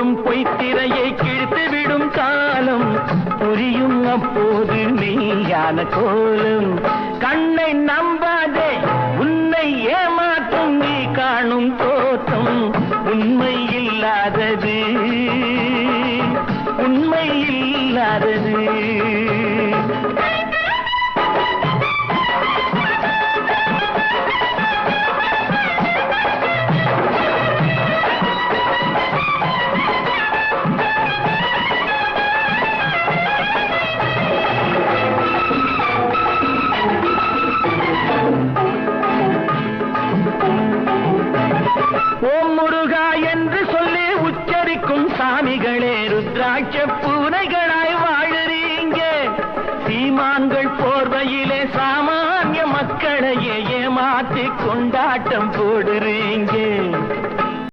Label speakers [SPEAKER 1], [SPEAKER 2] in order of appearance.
[SPEAKER 1] மூடும் பொய்த்திரையை கிழித்து விடும் காலம். புரியும் அப்போது மெய்யான கோலம். கண்ணை நம்பாதே உன்னை ஏமாற்றும் நீ காணும் தோற்றம். உண்மை இல்லாதது உண்மை இல்லாதது. ஓம் முருகா என்று சொல்லி உச்சரிக்கும் சாமிகளே ருத்ராட்ச பூனைகளாய் வாழுறீங்க. சீமான்கள் போர்வையிலே சாமானிய மக்களையே ஏமாத்தி கொண்டாட்டம் போடுறீங்க.